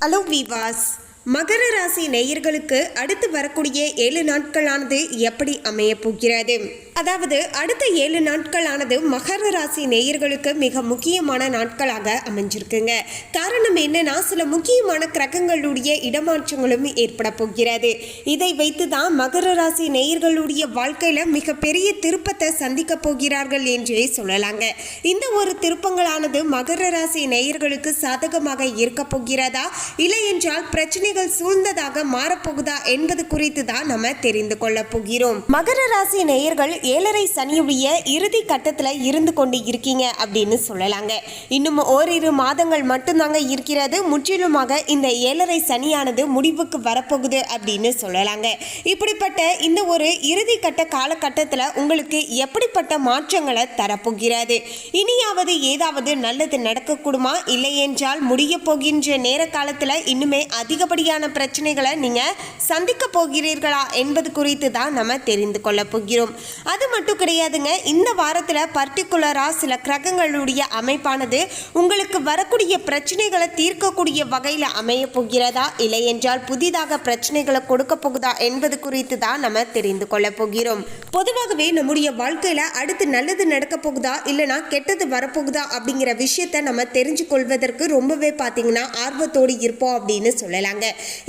Hello விவாஸ் மகர ராசி நேயர்களுக்கு அடுத்து வரக்கூடிய ஏழு நாட்களானது எப்படி அமையப் போகிறது? அதாவது அடுத்த ஏழு நாட்களானது மகர ராசி நேயர்களுக்கு மிக முக்கியமான நாட்களாக அமைஞ்சிருக்குங்க. காரணம் என்னன்னா சில முக்கியமான கிரகங்களுடைய இடமாற்றங்களும் ஏற்பட போகிறது. இதை வைத்து தான் மகர ராசி நேயர்களுடைய வாழ்க்கையில மிகப்பெரிய திருப்பத்தை சந்திக்க போகிறார்கள் என்றே சொல்லலாங்க. இந்த ஒரு திருப்பங்களானது மகர ராசி நேயர்களுக்கு சாதகமாக இருக்க போகிறதா? இல்லை என்றால் பிரச்சனைகள் சூழ்ந்ததாக மாறப்போகுதா என்பது குறித்து தான் நம்ம தெரிந்து கொள்ள போகிறோம். மகர ராசி நேயர்கள் ஏழரை சனியுடைய இறுதி கட்டத்தில் இருந்து கொண்டு இருக்கீங்க அப்படின்னு சொல்லலாங்க. இன்னும் ஓரிரு மாதங்கள் மட்டும்தாங்க இருக்கிறது. முற்றிலுமாக இந்த ஏழரை சனியானது முடிவுக்கு வரப்போகுது அப்படின்னு சொல்லலாங்க. இப்படிப்பட்ட இந்த ஒரு இறுதி கட்ட காலகட்டத்தில் உங்களுக்கு எப்படிப்பட்ட மாற்றங்களை தரப்போகிறது? இனியாவது ஏதாவது நல்லது நடக்கக்கூடுமா? இல்லை என்றால் முடிய போகின்ற நேர காலத்தில் இன்னுமே அதிகப்படியான பிரச்சனைகளை நீங்கள் சந்திக்க போகிறீர்களா என்பது குறித்து தான் நம்ம தெரிந்து கொள்ள போகிறோம். அது மட்டும் கிடையாதுங்க இந்த வாரத்தில் பர்டிகுலராக சில கிரகங்களுடைய அமைப்பானது உங்களுக்கு வரக்கூடிய பிரச்சனைகளை தீர்க்கக்கூடிய வகையில் அமைய போகிறதா இல்லை என்றால் புதிதாக பிரச்சனைகளை கொடுக்க போகுதா என்பது குறித்து தான் நம்ம தெரிந்து கொள்ள போகிறோம். பொதுவாகவே நம்முடைய வாழ்க்கையில் அடுத்து நல்லது நடக்க போகுதா இல்லைனா கெட்டது வரப்போகுதா அப்படிங்கிற விஷயத்தை நம்ம தெரிஞ்சு கொள்வதற்கு ரொம்பவே பார்த்தீங்கன்னா ஆர்வத்தோடு இருப்போம் அப்படின்னு சொல்லலாங்க.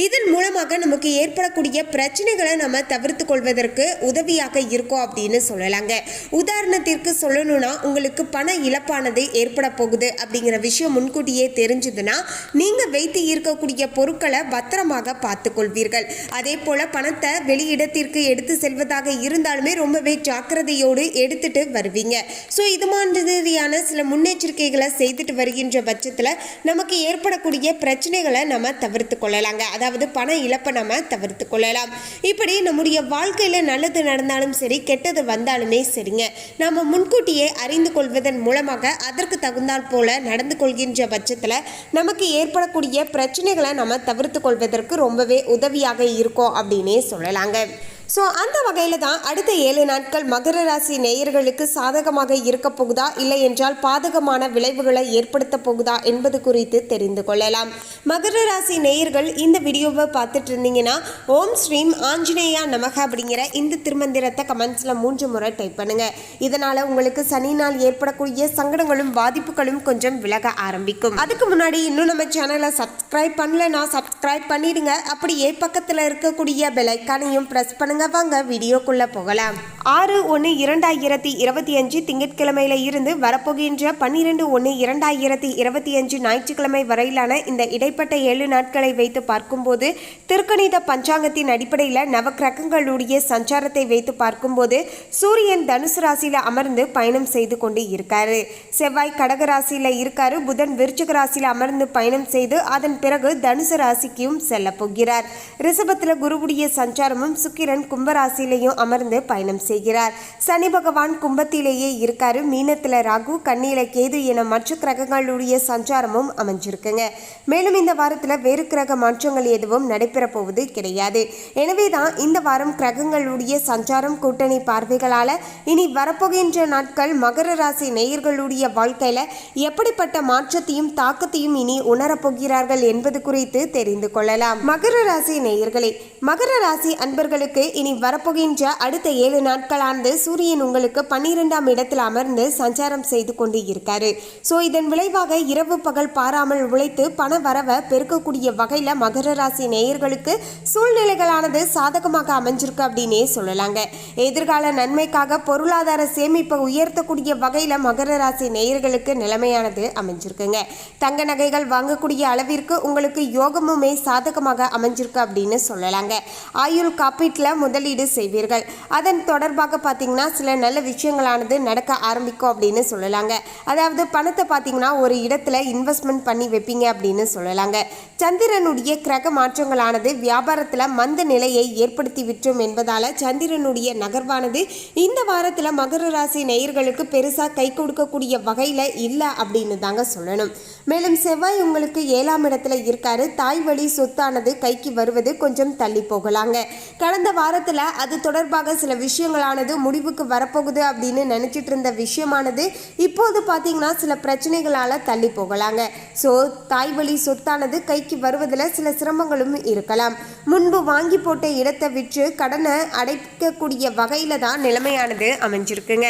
இதன் மூலமாக நமக்கு ஏற்படக்கூடிய பிரச்சனைகளை நம்ம தவிர்த்து கொள்வதற்கு உதவியாக இருக்கும் அப்படின்னு சொல்லலாங்க. உதாரணத்திற்கு சொல்லணும்னா உங்களுக்கு பண இழப்பானது ஏற்பட போகுது அப்படிங்கிற விஷயம் முன்கூட்டியே தெரிஞ்சதுன்னா நீங்க வைத்து இருக்கக்கூடிய பொருட்களை பத்திரமாக பார்த்து கொள்வீர்கள் அதே போல பணத்தை வெளியிடத்திற்கு எடுத்து செல்வதாக இருந்தாலுமே ரொம்பவே ஜாக்கிரதையோடு எடுத்துட்டு வருவீங்க. ஸோ இது மாதிரியான சில முன்னெச்சரிக்கைகளை செய்துட்டு வருகின்ற பட்சத்தில் நமக்கு ஏற்படக்கூடிய பிரச்சனைகளை நம்ம தவிர்த்து கொள்ளலாங்க. அதாவது பண இழப்பை நம்ம தவிர்த்து கொள்ளலாம். இப்படி நம்முடைய வாழ்க்கையில் நல்லது நடந்தாலும் சரி கெட்டது வந்தாலுமே சரிங்க. நாம் முன்கூட்டியே அறிந்து கொள்வதன் மூலமாக அதற்கு தகுந்தால் போல நடந்து கொள்கின்ற பட்சத்தில் நமக்கு ஏற்படக்கூடிய பிரச்சனைகளை நம்ம தவிர்த்து கொள்வதற்கு ரொம்பவே உதவியாக இருக்கும் அப்படின்னே சொல்லலாங்க. ஸோ அந்த வகையில் தான் அடுத்த ஏழு நாட்கள் மகர ராசி நேயர்களுக்கு சாதகமாக இருக்க போகுதா? இல்லை என்றால் பாதகமான விளைவுகளை ஏற்படுத்த போகுதா? என்பது குறித்து தெரிந்து கொள்ளலாம். மகர ராசி நேயர்கள் இந்த வீடியோவை பார்த்துட்டு இருந்தீங்கன்னா ஓம் ஸ்ரீம் ஆஞ்சநேயா நமக அப்படிங்கிற இந்த திருமந்திரத்தை கமெண்ட்ஸில் மூன்று முறை டைப் பண்ணுங்க. இதனால் உங்களுக்கு சனி நாள் ஏற்படக்கூடிய சங்கடங்களும் பாதிப்புகளும் கொஞ்சம் விலக ஆரம்பிக்கும். அதுக்கு முன்னாடி இன்னும் நம்ம சேனலை சப்ஸ்கிரைப் பண்ணலன்னா சப்ஸ்கிரைப் பண்ணிடுங்க. அப்படியே பக்கத்தில் இருக்கக்கூடிய பெலைக்கானையும் ப்ரெஸ் பண்ணுங்க. வாங்க வீடியோக்குள்ள போகலாம். ஆறு ஒன்று இரண்டாயிரத்தி இருபத்தி அஞ்சு திங்கட்கிழமையில இருந்து வரப்போகின்ற பன்னிரெண்டு ஒன்று இரண்டாயிரத்தி இருபத்தி அஞ்சு ஞாயிற்றுக்கிழமை வரையிலான இந்த இடைப்பட்ட ஏழு நாட்களை வைத்து பார்க்கும்போது திருக்கணித பஞ்சாங்கத்தின் அடிப்படையில் நவக்கிரகங்களுடைய சஞ்சாரத்தை வைத்து பார்க்கும்போது சூரியன் தனுசு ராசியில அமர்ந்து பயணம் செய்து கொண்டு இருக்காரு. செவ்வாய் கடக ராசியில இருக்காரு. புதன் விருச்சிக ராசியில அமர்ந்து பயணம் செய்து அதன் பிறகு தனுசு ராசிக்கும் செல்ல போகிறார். ரிஷபத்தில் குருவுடைய சஞ்சாரமும் சுக்கிரன் கும்பராசியிலையும் அமர்ந்து பயணம் செய்கிறார். சனி பகவான் கும்பத்திலேயே இருக்காரு. மீனத்தில் ராகு கண்ணியில கேது என மற்ற கிரகங்களுடைய சஞ்சாரமும் அமைஞ்சிருக்குங்க. மேலும் இந்த வாரத்தில் வேறு கிரக மாற்றங்கள் எதுவும் நடைபெற போவது கிடையாது. எனவே தான் இந்த வாரம் கிரகங்களுடைய சஞ்சாரம் கூட்டணி பார்வைகளால் இனி வரப்போகின்ற நாட்கள் மகர ராசி நேயர்களுடைய வாழ்க்கையில் எப்படிப்பட்ட மாற்றத்தையும் தாக்கத்தையும் இனி உணரப்போகிறார்கள் என்பது குறித்து தெரிந்து கொள்ளலாம். மகர ராசி நேயர்களே மகர ராசி அன்பர்களுக்கு இனி வரப்போகின்ற அடுத்த ஏழு நாட்களானது சூரியன் உங்களுக்கு பன்னிரெண்டாம் இடத்தில் அமர்ந்து சஞ்சாரம் செய்து கொண்டு இருக்காரு ஸோ இதன் விளைவாக இரவு பகல் பாராமல் உழைத்து பண வரவை பெருக்கக்கூடிய வகையில் மகர ராசி நேயர்களுக்கு சூழ்நிலைகளானது சாதகமாக அமைஞ்சிருக்கு அப்படின்னே சொல்லலாங்க. எதிர்கால நன்மைக்காக பொருளாதார சேமிப்பை உயர்த்தக்கூடிய வகையில் மகர ராசி நேயர்களுக்கு நிலைமையானது அமைஞ்சிருக்குங்க. தங்க நகைகள் வாங்கக்கூடிய அளவிற்கு உங்களுக்கு யோகமுமே சாதகமாக அமைஞ்சிருக்கு அப்படின்னு சொல்லலாங்க. ஆயுள் காப்பீட்டில் முதலீடு செய்வீர்கள். அதன் தொடர்பாக பார்த்தீங்கன்னா சில நல்ல விஷயங்களானது நடக்க ஆரம்பிக்கும் அப்படின்னு சொல்லலாங்க. அதாவது பணத்தை பார்த்தீங்கன்னா ஒரு இடத்துல இன்வெஸ்ட்மெண்ட் பண்ணி வைப்பீங்க அப்படின்னு சொல்லலாங்க. சந்திரனுடைய கிரக மாற்றங்களானது வியாபாரத்தில் மந்த நிலையை ஏற்படுத்தி விட்டோம் என்பதால் சந்திரனுடைய நகர்வானது இந்த வாரத்தில் மகர ராசி நேயர்களுக்கு பெருசாக கை கொடுக்கக்கூடிய வகையில் இல்லை அப்படின்னு தாங்க சொல்லணும். மேலும் செவ்வாய் உங்களுக்கு ஏழாம் இடத்துல இருக்காரு. தாய் வழி சொத்தானது கைக்கு வருவது கொஞ்சம் தள்ளி போகலாங்க. கடந்த வாரத்தில் அது தொடர்பாக சில விஷயங்களானது முடிவுக்கு வரப்போகுது அப்படின்னு நினச்சிட்டு இருந்த விஷயமானது இப்போது பார்த்தீங்கன்னா சில பிரச்சனைகளால் தள்ளி போகலாங்க. ஸோ தாய் வழி சொத்தானது கைக்கு வருவதில் சில சிரமங்களும் இருக்கலாம். முன்பு வாங்கி போட்ட இடத்தை விற்று கடனை அடைக்கக்கூடிய வகையில் தான் நிலைமையானது அமைஞ்சிருக்குங்க.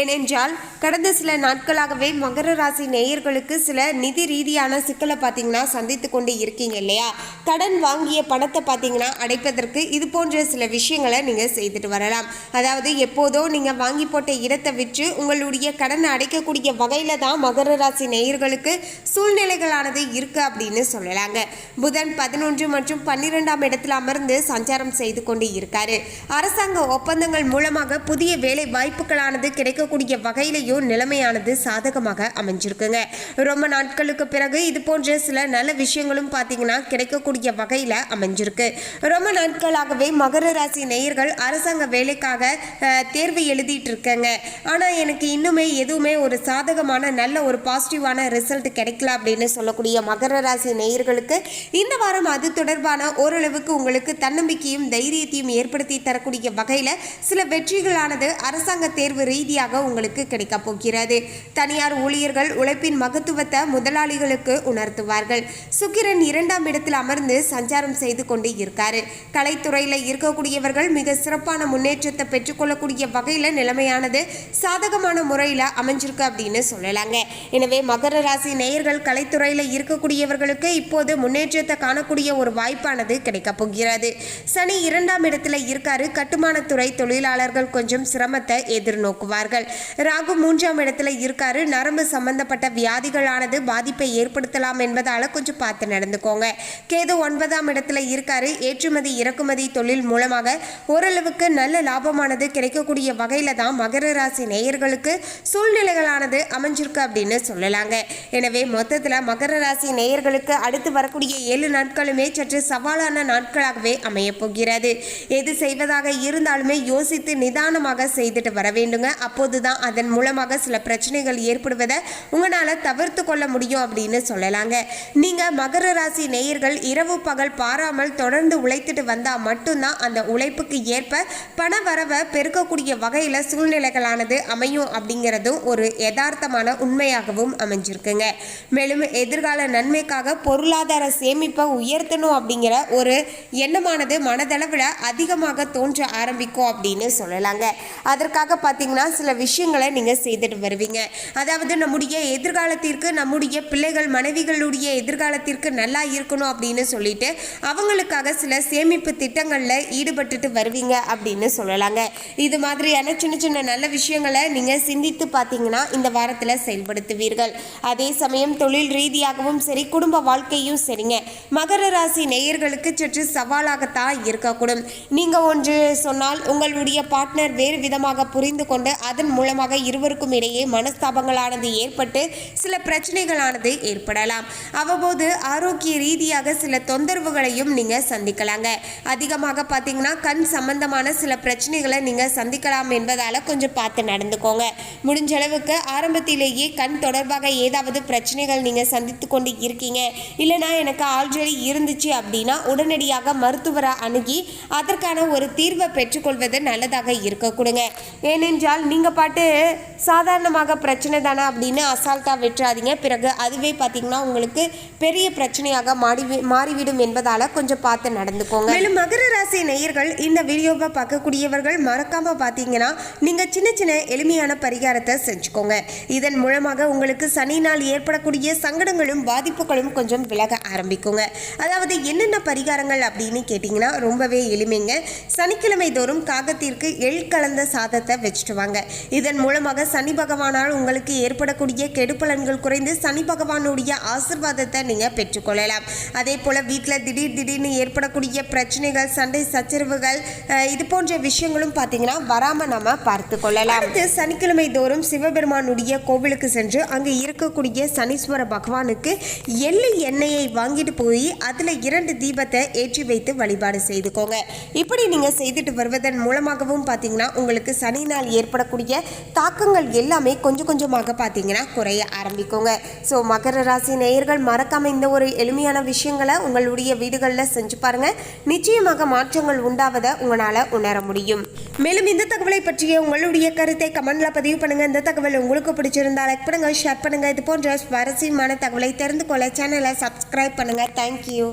ஏனென்றால் கடந்த சில நாட்களாகவே மகர ராசி நேயர்களுக்கு சில நிதி ரீதியான சிக்கலை பார்த்தீங்கன்னா சந்தித்து கொண்டு இருக்கீங்க இல்லையா? கடன் வாங்கிய பணத்தை பார்த்தீங்கன்னா அடைப்பதற்கு இது போன்ற சில விஷயங்களை நீங்கள் செய்துட்டு வரலாம். அதாவது எப்போதோ நீங்கள் வாங்கி போட்ட இடத்தை விற்று உங்களுடைய கடனை அடைக்கக்கூடிய வகையில் தான் மகர ராசி நேயர்களுக்கு சூழ்நிலைகளானது இருக்கு அப்படின்னு சொல்லலாங்க. புதன் பதினொன்று மற்றும் பன்னிரெண்டாம் இடத்தில் அமர்ந்து சஞ்சாரம் செய்து கொண்டு இருக்காரு. அரசாங்க ஒப்பந்தங்கள் மூலமாக புதிய வேலை வாய்ப்புகளானது கிடைக்கக்கூடிய வகையிலையும் நிலைமையானது சாதகமாக அமைஞ்சிருக்குங்க. ரொம்ப நாட்கள் நாட்களுக்கு பிறகு இது போன்ற சில நல்ல விஷயங்களும் பார்த்தீங்கன்னா கிடைக்கக்கூடிய வகையில் அமைஞ்சிருக்கு. ரொம்ப நாட்களாகவே மகர ராசி நேயர்கள் அரசாங்க வேலைக்காக தேர்வு எழுதிட்டு இருக்கேங்க. ஆனால் எனக்கு இன்னுமே எதுவுமே ஒரு சாதகமான நல்ல ஒரு பாசிட்டிவான ரிசல்ட் கிடைக்கல அப்படின்னு சொல்லக்கூடிய மகர ராசி நேயர்களுக்கு இந்த வாரம் அது தொடர்பான ஓரளவுக்கு உங்களுக்கு தன்னம்பிக்கையும் தைரியத்தையும் ஏற்படுத்தி தரக்கூடிய வகையில் சில வெற்றிகளானது அரசாங்க தேர்வு ரீதியாக உங்களுக்கு கிடைக்கப் போகிறது. தனியார் ஊழியர்கள் உழைப்பின் மகத்துவத்தை முதலாளிகளுக்கு உணர்த்துவார்கள். சுக்கிரன் இரண்டாம் இடத்தில் அமர்ந்து சஞ்சாரம் செய்து கொண்டு இருக்காரு. கலைத்துறையில் இருக்கக்கூடியவர்கள் மிக சிறப்பான முன்னேற்றத்தை பெற்றுக்கொள்ளக்கூடிய வகையில் நிலைமையானது சாதகமான முறையில் அமைஞ்சிருக்கு அப்படின்னு சொல்லலாங்க. எனவே மகர ராசி நேயர்கள் கலைத்துறையில் இருக்கக்கூடியவர்களுக்கு இப்போது முன்னேற்றத்தை காணக்கூடிய ஒரு வாய்ப்பானது கிடைக்கப் போகிறது. சனி இரண்டாம் இடத்துல இருக்காரு. கட்டுமானத்துறை தொழிலாளர்கள் கொஞ்சம் சிரமத்தை எதிர்நோக்குவார்கள். ராகு மூன்றாம் இடத்துல இருக்காரு. நரம்பு சம்பந்தப்பட்ட வியாதிகளானது பாதிப்பை ஏற்படுத்தலாம் என்பதால கொஞ்சம் பார்த்து நடந்துக்கோங்க. கேது ஒன்பதாம் இடத்துல இருக்காரு. ஏற்றுமதி இறக்குமதி தொழில் மூலமாக ஓரளவுக்கு நல்ல லாபமானது கிடைக்கக்கூடிய வகையில தான் மகர ராசி நேயர்களுக்கு சூழ்நிலைகளானது அமைஞ்சிருக்கு அப்படின்னு சொல்லலாங்க. எனவே மொத்தத்தில் மகர ராசி நேயர்களுக்கு அடுத்து வரக்கூடிய ஏழு நாட்களுமே சற்று சவாலான நாட்களாகவே அமையப்போகிறது எது செய்வதாக இருந்தாலுமே யோசித்து நிதானமாக செய்துட்டு வர வேண்டுங்க. அப்போதுதான் அதன் மூலமாக சில பிரச்சனைகள் ஏற்படுவதை உங்களால் தவிர்த்து கொள்ள முடியும். அப்படின்னு சொல்லலாங்க. நீங்கள் மகர ராசி நேயர்கள் இரவு பகல் பாராமல் தொடர்ந்து உழைத்துட்டு வந்தால் மட்டும்தான் அந்த உழைப்புக்கு ஏற்ப பண வரவை பெருக்கக்கூடிய வகையில் சூழ்நிலைகளானது அமையும் அப்படிங்கிறதும் ஒரு யதார்த்தமான உண்மையாகவும் அமைஞ்சிருக்குங்க. மேலும் எதிர்கால நன்மைக்காக பொருளாதார சேமிப்பை உயர்த்தணும் அப்படிங்கிற ஒரு எண்ணமானது மனதளவில் அதிகமாக தோன்ற ஆரம்பிக்கும் அப்படின்னு சொல்லலாங்க. அதற்காக பார்த்தீங்கன்னா சில விஷயங்களை நீங்கள் செய்துட்டு வருவீங்க. அதாவது நம்முடைய எதிர்காலத்திற்கு நம்முடைய பிள்ளைகள் மனைவிகளுடைய எதிர்காலத்திற்கு நல்லா இருக்கணும் அப்படின்னு சொல்லிட்டு அவங்களுக்காக சில சேமிப்பு திட்டங்களில் ஈடுபட்டுட்டு வருவீங்க அப்படின்னு சொல்லலாங்க. இது மாதிரியான சின்ன சின்ன நல்ல விஷயங்களை நீங்கள் சிந்தித்து பார்த்தீங்கன்னா இந்த வாரத்தில் செயல்படுத்துவீர்கள். அதே சமயம் தொழில் ரீதியாகவும் சரி குடும்ப வாழ்க்கையும் சரிங்க. மகர ராசி நேயர்களுக்கு சற்று சவாலாகத்தான் இருக்கக்கூடும். நீங்கள் ஒன்று சொன்னால் உங்களுடைய பார்ட்னர் வேறு விதமாக புரிந்து கொண்டு அதன் மூலமாக இருவருக்கும் இடையே மனஸ்தாபங்களானது ஏற்பட்டு சில பிரச்சனைகளானது ஏற்படலாம். அவ்வப்போது ஆரோக்கிய ரீதியாக சில தொந்தரவுகளையும் நீங்கள் சந்திக்கலாங்க. அதிகமாக பார்த்தீங்கன்னா கண் சம்பந்தமான சில பிரச்சனைகளை நீங்கள் சந்திக்கலாம் என்பதால் கொஞ்சம் பார்த்து நடந்துக்கோங்க. முடிஞ்ச அளவுக்கு ஆரம்பத்திலேயே கண் தொடர்பாக ஏதாவது பிரச்சனைகள் நீங்கள் சந்தித்து கொண்டு இருக்கீங்க. இல்லைனா எனக்கு ஆல்ரெடி இருந்துச்சு அப்படின்னா உடனடியாக மருத்துவரை அணுகி அதற்கான ஒரு தீர்வை பெற்றுக்கொள்வது நல்லதாக இருக்க கொடுங்க. ஏனென்றால் நீங்கள் பாட்டு சாதாரணமாக பிரச்சனை தானே அப்படின்னு அசால்ட்டாக விட்டுறாதீங்க. பிறகு அதுவே பார்த்தீங்கன்னா உங்களுக்கு பெரிய பிரச்சனையாக மாறி மாறிவிடும் என்பதால் கொஞ்சம் பார்த்து நடந்துக்கோங்க. மேலும் மகர ராசி நேயர்கள் இந்த வீடியோவை பார்க்கக்கூடியவர்கள் மறக்காமல் பார்த்தீங்கன்னா நீங்கள் சின்ன சின்ன எளிமையான பரிகாரத்தை செஞ்சுக்கோங்க. இதன் மூலமாக உங்களுக்கு சனினால் ஏற்படக்கூடிய சங்கடங்களும் பாதிப்புகளும் கொஞ்சம் விலக ஆரம்பிக்குங்க. அதாவது என்னென்ன பரிகாரங்கள் அப்படின்னு கேட்டிங்கன்னா ரொம்பவே எளிமைங்க. சனிக்கிழமை தோறும் காகத்திற்கு எள் கலந்த சாதத்தை வச்சுட்டு வாங்க. இதன் மூலமாக சனி பகவானால் உங்களுக்கு ஏற்படக்கூடிய கெடுப்பலன்கள் குறைந்து சனி பகவானுடைய ஆசிர்வாதத்தை நீங்கள் பெற்றுக்கொள்ளலாம். அதே போல் வீட்டில் திடீர் திடீர்னு ஏற்படக்கூடிய பிரச்சனைகள் சண்டை சச்சரவுகள் இது போன்ற விஷயங்களும் பார்த்தீங்கன்னா வராமல் நம்ம பார்த்து கொள்ளலாம். அடுத்து சனிக்கிழமை தோறும் சிவபெருமானுடைய கோவிலுக்கு சென்று அங்கே இருக்கக்கூடிய சனீஸ்வர பகவானுக்கு எள்ளு எண்ணெயை வாங்கிட்டு போய் அதில் இரண்டு தீபத்தை ஏற்றி வைத்து வழிபாடு செய்துக்கோங்க. இப்படி நீங்கள் செய்துட்டு வருவதன் மூலமாகவும் பார்த்தீங்கன்னா உங்களுக்கு சனி நாள் ஏற்படக்கூடிய தாக்கங்கள் எல்லாமே கொஞ்சம் கொஞ்சமாக பார்த்தீங்கன்னா குறைய ஆரம்பிக்குங்க. ஸோ ஸோ மகர ராசி நேயர்கள் மறக்காமல் இந்த ஒரு எளிமையான விஷயங்களை உங்களுடைய வீடுகளில் செஞ்சு பாருங்க. நிச்சயமாக மாற்றங்கள் உண்டாவதை உங்களால் உணர முடியும். மேலும் இந்த தகவலை பற்றிய உங்களுடைய கருத்தை கமெண்டில் பதிவு பண்ணுங்க. இந்த தகவல் உங்களுக்கு பிடிச்சிருந்தா லைக் பண்ணுங்க ஷேர் பண்ணுங்க. இது போன்ற சுவாரஸ்யமான தகவலை தெரிந்து கொள்ள சேனலை சப்ஸ்கிரைப் பண்ணுங்க. தேங்க்யூ